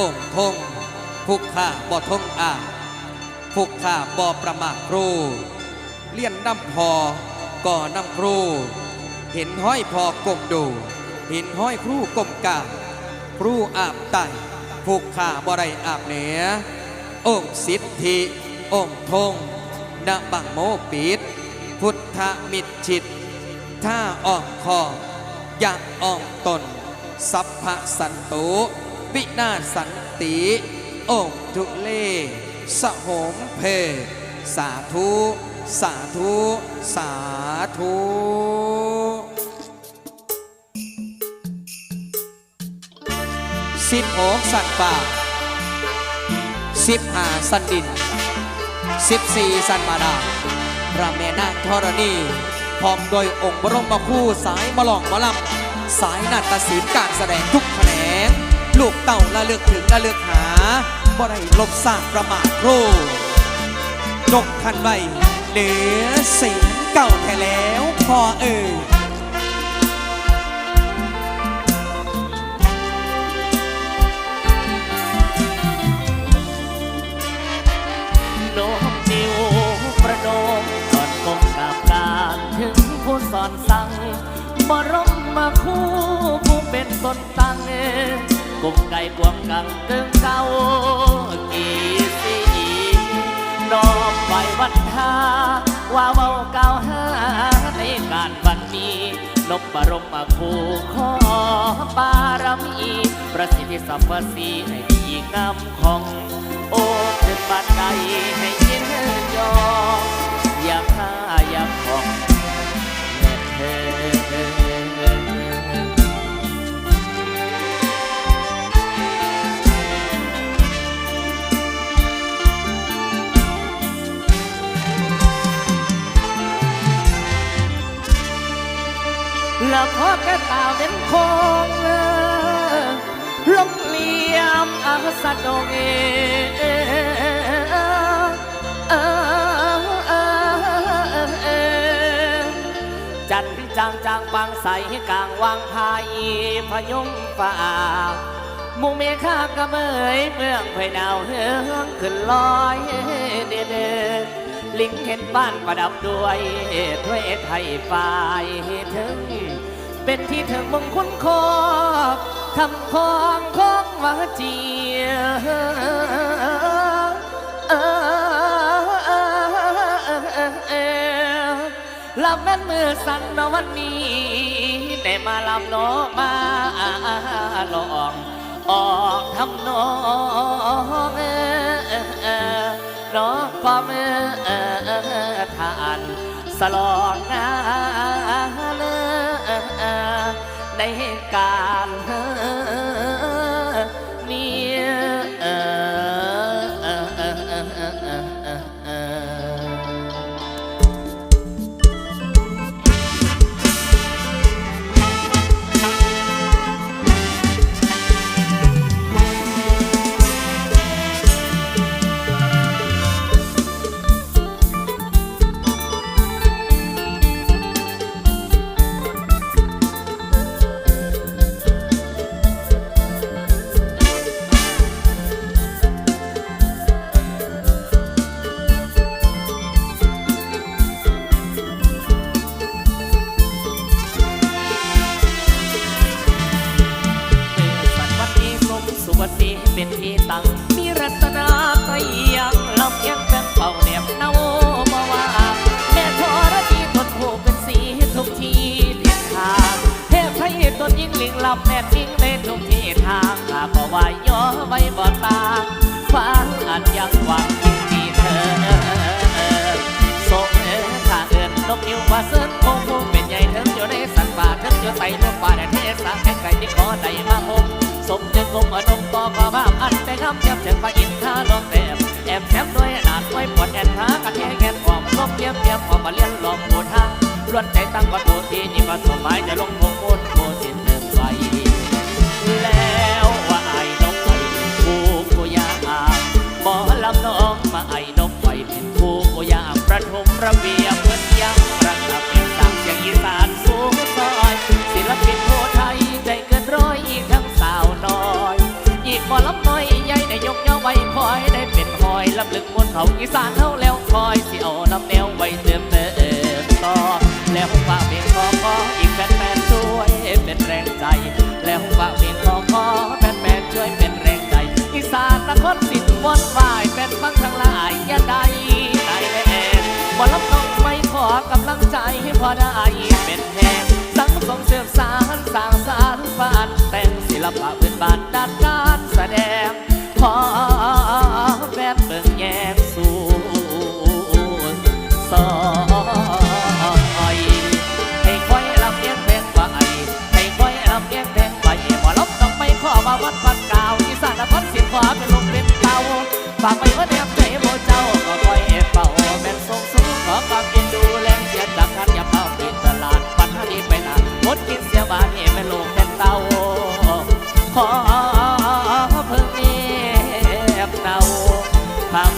องค์ทงผู้ข้าบ่ทงอาผู้ข้าบ่ประมาทครู เลี้ยนน้ำพอก่อน้ำครู เห็นห้อยพอกลมดู เห็นห้อยครูกลมกาครูอาบไตผู้ข้าบ่ได้อาบเหนือองค์สิทธิองค์ทงณบังโมปิด พุทธมิตรชิตถ้าอ่อมคออยากอ่อมตน สัพพะสันตุ วินาสันติองค์ทุเลสโหมเพสาธุ สาธุ สาธุสิบหกสัตว์ป่าสิบหาสันดินสิบสี่สันบาดาพระแม่นาธรณีพร้อมโดยองค์บรมครูสายมะลองมะลำสายนาฏศิลป์การแสดงทุกแขนง ลูกเต่าละเลือกถึงละเลือกหาบ่ได้ลบสร้างประมาทครูจกทันใบเหลือเสียงเก่าแท้แล้วพอเอ่ยโน้มนิ้วประโดมก่อนกงกับการถึงผู้สอนสั่งบรมมาคู่ผู้เป็นต้นต กุมไก่กวงกังเกิงเก่ากี่สีน้อมไปวันทาว่าเบาเก่าหาในการวันนี้นบบรมมาคู่ขอบารมีประสิทธิสัพพสีให้ดีงามของ โอ้ถึงบ้านไก แล้วพอแกตาเป็นคงลงเลี่ยมอาสะดงเอจันจางจางบางใสกลางวางพายพยุงฝ่ามุงเมฆากระเมยเมืองไผ่ดาวเฮืองขึ้นลอยเดเดลิงเห็นบ้านประดับด้วยถ้วยไทยฝ่ายถึง เป็นที่ถึงมงคลคอคำคองของวาเจียลำแม่นมือสั่นนวันนี้ได้มาลำน้องมาลองออกทำน้องน้องความทานสลองงาน ในการนี้ เป็นที่ตั้งมีรัตนาไตยังลำเอียงแป้งเป่าแนบเนามาว่าแม่ทอรดีทนหูเป็นสีทุกทีทิศทางเทพไทยตนยิ่งลิงลำแม่ทิ้งในทุกที่ทางหากว่าว่าย่อไว้บ่ตางฟังอันยังหวังยิ่งที่เธอส่งเออข้าเอินนกนิ้วว่าเสิร์นคง อันแต่คำเจ็บเจ็บไปอินท่าลองแบบแอบแคบด้วยหนาดไว้ปวดแอนทากระเทกแอนหอมลบเยี่ยมเยี่ยมความมาเลี้ยนลองปูทางล้วนใจตั้งก็ตัวที่นี่ก็สมัยจะลง เขาอีสานเฮาแล้วคอยสิเอาน้ำแนวไว้เติมเติมต่อ แล้วฝากเพลงขอขออีกแฟนๆช่วยเป็นแรงใจ แล้วฝากเพลงขอขอแฟนๆช่วยเป็นแรงใจ อีสานนครสิทธิ์วนวายเป็นฟังทั้งหลายอย่าได้ได้แน่บ่รับต้องไม่ขอกำลังใจให้พอได้เป็นแห่งสังคมเสื่อมสารสร้างสารบ้านแต่งศิลปะพื้นบ้าน ขวาเป็นลมเป็นเตาฝากไปว่าแนบใจโมเจ้าก็คอยแอบเป่าแม่นทรงสูงขอความเอ็นดูแรงเสียดจากคันอย่าเป่าติดตลาดปัญหานี้ไปนานมดกินเสียบานเอ็แม่โลงแม่นเตาขอเพิ่งเนบเตาทาง